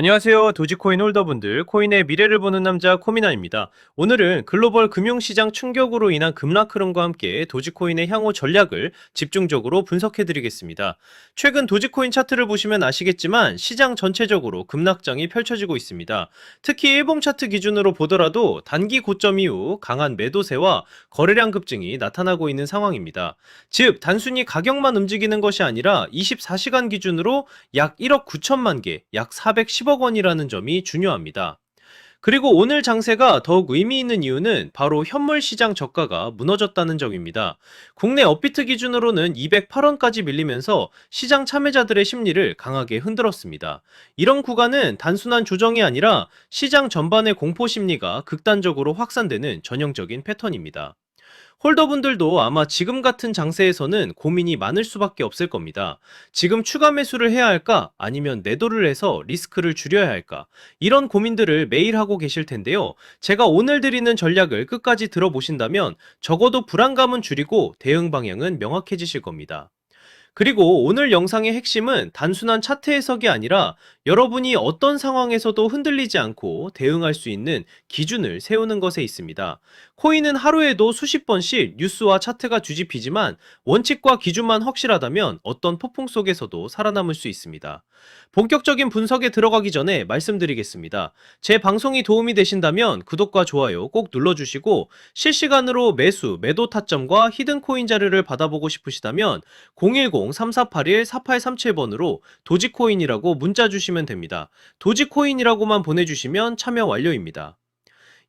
안녕하세요. 도지코인 홀더분들, 코인의 미래를 보는 남자 코미나입니다. 오늘은 글로벌 금융시장 충격으로 인한 급락 흐름과 함께 도지코인의 향후 전략을 집중적으로 분석해 드리겠습니다. 최근 도지코인 차트를 보시면 아시겠지만 시장 전체적으로 급락장이 펼쳐지고 있습니다. 특히 일봉 차트 기준으로 보더라도 단기 고점 이후 강한 매도세와 거래량 급증이 나타나고 있는 상황입니다. 즉, 단순히 가격만 움직이는 것이 아니라 24시간 기준으로 약 1억 9천만 개, 약 410억 원이라는 점이 중요합니다. 그리고 오늘 장세가 더욱 의미 있는 이유는 바로 현물 시장 저가가 무너졌다는 점입니다. 국내 업비트 기준으로는 208원까지 밀리면서 시장 참여자들의 심리를 강하게 흔들었습니다. 이런 구간은 단순한 조정이 아니라 시장 전반의 공포 심리가 극단적으로 확산되는 전형적인 패턴입니다. 홀더분들도 아마 지금 같은 장세에서는 고민이 많을 수밖에 없을 겁니다. 지금 추가 매수를 해야 할까? 아니면 내도를 해서 리스크를 줄여야 할까? 이런 고민들을 매일 하고 계실 텐데요. 제가 오늘 드리는 전략을 끝까지 들어보신다면 적어도 불안감은 줄이고 대응 방향은 명확해지실 겁니다. 그리고 오늘 영상의 핵심은 단순한 차트 해석이 아니라 여러분이 어떤 상황에서도 흔들리지 않고 대응할 수 있는 기준을 세우는 것에 있습니다. 코인은 하루에도 수십 번씩 뉴스와 차트가 뒤집히지만 원칙과 기준만 확실하다면 어떤 폭풍 속에서도 살아남을 수 있습니다. 본격적인 분석에 들어가기 전에 말씀드리겠습니다. 제 방송이 도움이 되신다면 구독과 좋아요 꼭 눌러주시고 실시간으로 매수, 매도 타점과 히든 코인 자료를 받아보고 싶으시다면 010-3481-4837번으로 도지코인이라고 문자 주시면 됩니다. 도지코인이라고만 보내주시면 참여 완료입니다.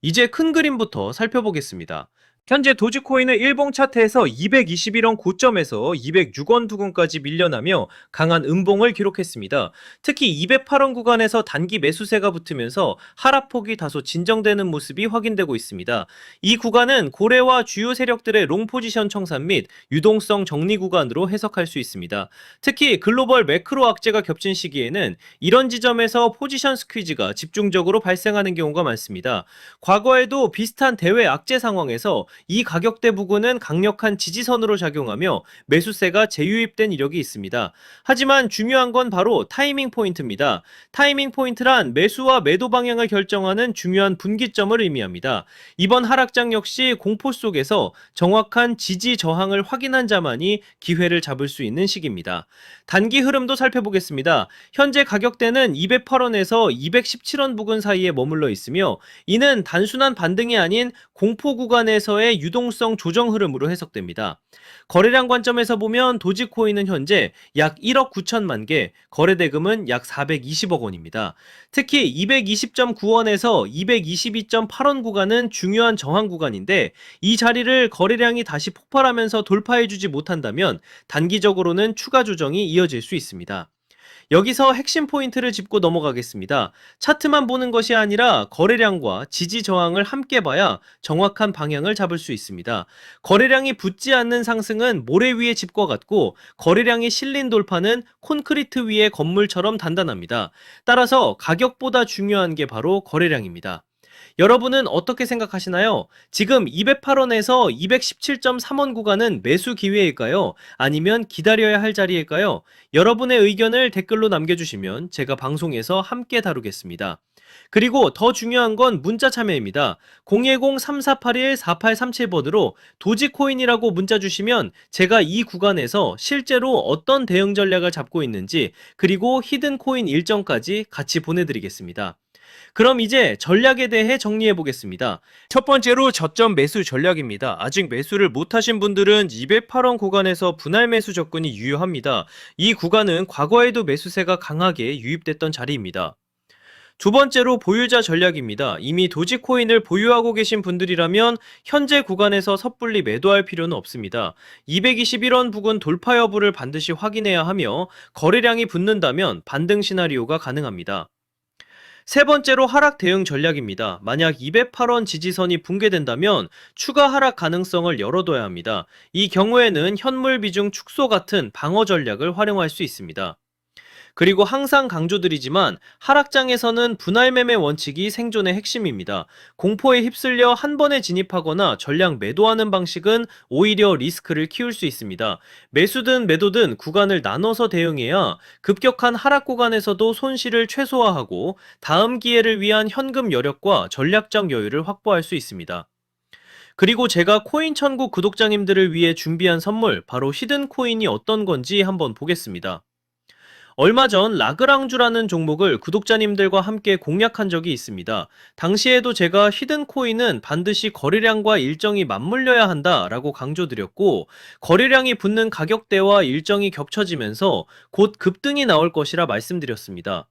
이제 큰 그림부터 살펴보겠습니다. 현재 도지코인은 일봉 차트에서 221원 고점에서 206원 부근까지 밀려나며 강한 음봉을 기록했습니다. 특히 208원 구간에서 단기 매수세가 붙으면서 하락폭이 다소 진정되는 모습이 확인되고 있습니다. 이 구간은 고래와 주요 세력들의 롱 포지션 청산 및 유동성 정리 구간으로 해석할 수 있습니다. 특히 글로벌 매크로 악재가 겹친 시기에는 이런 지점에서 포지션 스퀴즈가 집중적으로 발생하는 경우가 많습니다. 과거에도 비슷한 대외 악재 상황에서 이 가격대 부근은 강력한 지지선으로 작용하며 매수세가 재유입된 이력이 있습니다. 하지만 중요한 건 바로 타이밍 포인트입니다. 타이밍 포인트란 매수와 매도 방향을 결정하는 중요한 분기점을 의미합니다. 이번 하락장 역시 공포 속에서 정확한 지지 저항을 확인한 자만이 기회를 잡을 수 있는 시기입니다. 단기 흐름도 살펴보겠습니다. 현재 가격대는 208원에서 217원 부근 사이에 머물러 있으며 이는 단순한 반등이 아닌 공포 구간에서 의 유동성 조정 흐름으로 해석됩니다. 거래량 관점에서 보면 도지코인은 현재 약 1억 9천만 개, 거래 대금은 약 420억 원입니다. 특히 220.9원에서 222.8원 구간은 중요한 저항 구간인데 이 자리를 거래량이 다시 폭발하면서 돌파해주지 못한다면 단기적으로는 추가 조정이 이어질 수 있습니다. 여기서 핵심 포인트를 짚고 넘어가겠습니다. 차트만 보는 것이 아니라 거래량과 지지 저항을 함께 봐야 정확한 방향을 잡을 수 있습니다. 거래량이 붙지 않는 상승은 모래 위의 집과 같고 거래량이 실린 돌파는 콘크리트 위의 건물처럼 단단합니다. 따라서 가격보다 중요한 게 바로 거래량입니다. 여러분은 어떻게 생각하시나요? 지금 208원에서 217.3원 구간은 매수 기회일까요? 아니면 기다려야 할 자리일까요? 여러분의 의견을 댓글로 남겨주시면 제가 방송에서 함께 다루겠습니다. 그리고 더 중요한 건 문자 참여입니다. 010-3481-4837번으로 도지코인이라고 문자 주시면 제가 이 구간에서 실제로 어떤 대응 전략을 잡고 있는지 그리고 히든코인 일정까지 같이 보내드리겠습니다. 그럼 이제 전략에 대해 정리해 보겠습니다. 첫 번째로 저점 매수 전략입니다. 아직 매수를 못하신 분들은 208원 구간에서 분할 매수 접근이 유효합니다. 이 구간은 과거에도 매수세가 강하게 유입됐던 자리입니다. 두 번째로 보유자 전략입니다. 이미 도지코인을 보유하고 계신 분들이라면 현재 구간에서 섣불리 매도할 필요는 없습니다. 221원 부근 돌파 여부를 반드시 확인해야 하며 거래량이 붙는다면 반등 시나리오가 가능합니다. 세 번째로 하락 대응 전략입니다. 만약 208원 지지선이 붕괴된다면 추가 하락 가능성을 열어둬야 합니다. 이 경우에는 현물 비중 축소 같은 방어 전략을 활용할 수 있습니다. 그리고 항상 강조드리지만 하락장에서는 분할 매매 원칙이 생존의 핵심입니다. 공포에 휩쓸려 한 번에 진입하거나 전량 매도하는 방식은 오히려 리스크를 키울 수 있습니다. 매수든 매도든 구간을 나눠서 대응해야 급격한 하락 구간에서도 손실을 최소화하고 다음 기회를 위한 현금 여력과 전략적 여유를 확보할 수 있습니다. 그리고 제가 코인 천국 구독자님들을 위해 준비한 선물, 바로 히든 코인이 어떤 건지 한번 보겠습니다. 얼마 전 라그랑주라는 종목을 구독자님들과 함께 공략한 적이 있습니다. 당시에도 제가 히든 코인은 반드시 거래량과 일정이 맞물려야 한다라고 강조드렸고, 거래량이 붙는 가격대와 일정이 겹쳐지면서 곧 급등이 나올 것이라 말씀드렸습니다.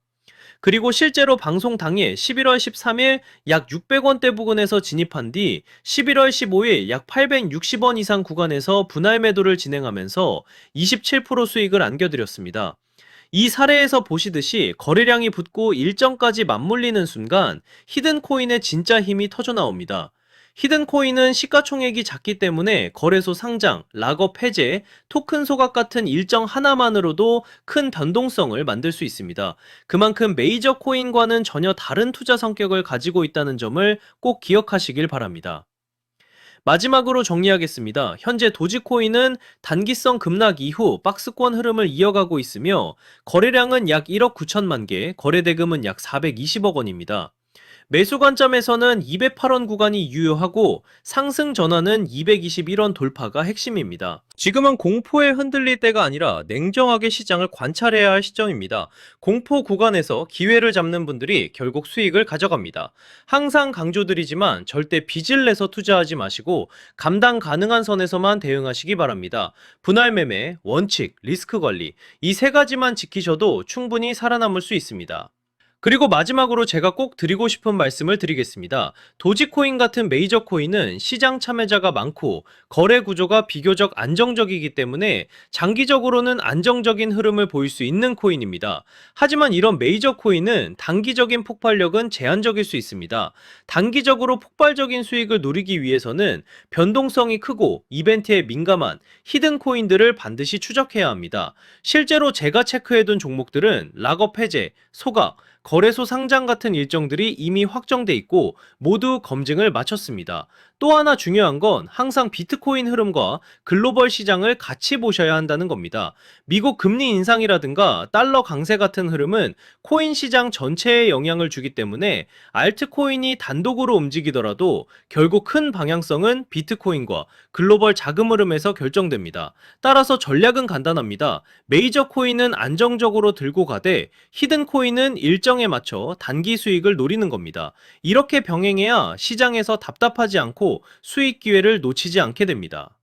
그리고 실제로 방송 당일 11월 13일 약 600원대 부근에서 진입한 뒤 11월 15일 약 860원 이상 구간에서 분할 매도를 진행하면서 27% 수익을 안겨드렸습니다. 이 사례에서 보시듯이 거래량이 붙고 일정까지 맞물리는 순간 히든 코인의 진짜 힘이 터져 나옵니다. 히든 코인은 시가총액이 작기 때문에 거래소 상장, 락업 해제, 토큰 소각 같은 일정 하나만으로도 큰 변동성을 만들 수 있습니다. 그만큼 메이저 코인과는 전혀 다른 투자 성격을 가지고 있다는 점을 꼭 기억하시길 바랍니다. 마지막으로 정리하겠습니다. 현재 도지코인은 단기성 급락 이후 박스권 흐름을 이어가고 있으며 거래량은 약 1억 9천만 개, 거래 대금은 약 420억 원입니다. 매수 관점에서는 208원 구간이 유효하고 상승 전환은 221원 돌파가 핵심입니다. 지금은 공포에 흔들릴 때가 아니라 냉정하게 시장을 관찰해야 할 시점입니다. 공포 구간에서 기회를 잡는 분들이 결국 수익을 가져갑니다. 항상 강조드리지만 절대 빚을 내서 투자하지 마시고 감당 가능한 선에서만 대응하시기 바랍니다. 분할 매매, 원칙, 리스크 관리 이 세 가지만 지키셔도 충분히 살아남을 수 있습니다. 그리고 마지막으로 제가 꼭 드리고 싶은 말씀을 드리겠습니다. 도지코인 같은 메이저 코인은 시장 참여자가 많고 거래 구조가 비교적 안정적이기 때문에 장기적으로는 안정적인 흐름을 보일 수 있는 코인입니다. 하지만 이런 메이저 코인은 단기적인 폭발력은 제한적일 수 있습니다. 단기적으로 폭발적인 수익을 누리기 위해서는 변동성이 크고 이벤트에 민감한 히든 코인들을 반드시 추적해야 합니다. 실제로 제가 체크해둔 종목들은 락업 해제, 소각, 거래소 상장 같은 일정들이 이미 확정돼 있고 모두 검증을 마쳤습니다. 또 하나 중요한 건 항상 비트코인 흐름과 글로벌 시장을 같이 보셔야 한다는 겁니다. 미국 금리 인상이라든가 달러 강세 같은 흐름은 코인 시장 전체에 영향을 주기 때문에 알트코인이 단독으로 움직이더라도 결국 큰 방향성은 비트코인과 글로벌 자금 흐름에서 결정됩니다. 따라서 전략은 간단합니다. 메이저 코인은 안정적으로 들고 가되 히든 코인은 일정에 맞춰 단기 수익을 노리는 겁니다. 이렇게 병행해야 시장에서 답답하지 않고 수익 기회를 놓치지 않게 됩니다.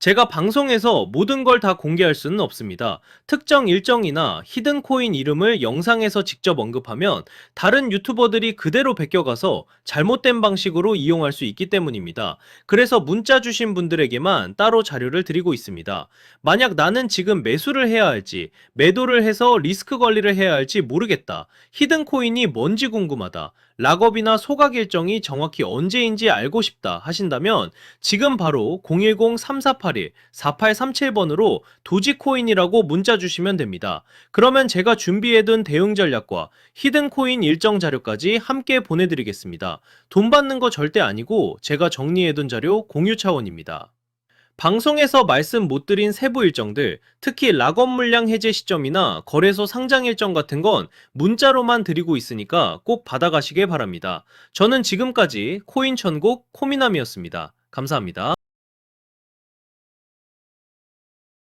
제가 방송에서 모든 걸 다 공개할 수는 없습니다. 특정 일정이나 히든 코인 이름을 영상에서 직접 언급하면 다른 유튜버들이 그대로 베껴가서 잘못된 방식으로 이용할 수 있기 때문입니다. 그래서 문자 주신 분들에게만 따로 자료를 드리고 있습니다. 만약 나는 지금 매수를 해야 할지, 매도를 해서 리스크 관리를 해야 할지 모르겠다. 히든 코인이 뭔지 궁금하다. 락업이나 소각 일정이 정확히 언제인지 알고 싶다 하신다면 지금 바로 010-3481-4837번으로 도지코인이라고 문자 주시면 됩니다. 그러면 제가 준비해둔 대응 전략과 히든코인 일정 자료까지 함께 보내드리겠습니다. 돈 받는 거 절대 아니고 제가 정리해둔 자료 공유 차원입니다. 방송에서 말씀 못 드린 세부 일정들, 특히 락업 물량 해제 시점이나 거래소 상장 일정 같은 건 문자로만 드리고 있으니까 꼭 받아가시길 바랍니다. 저는 지금까지 코인 천국 코미남이었습니다. 감사합니다.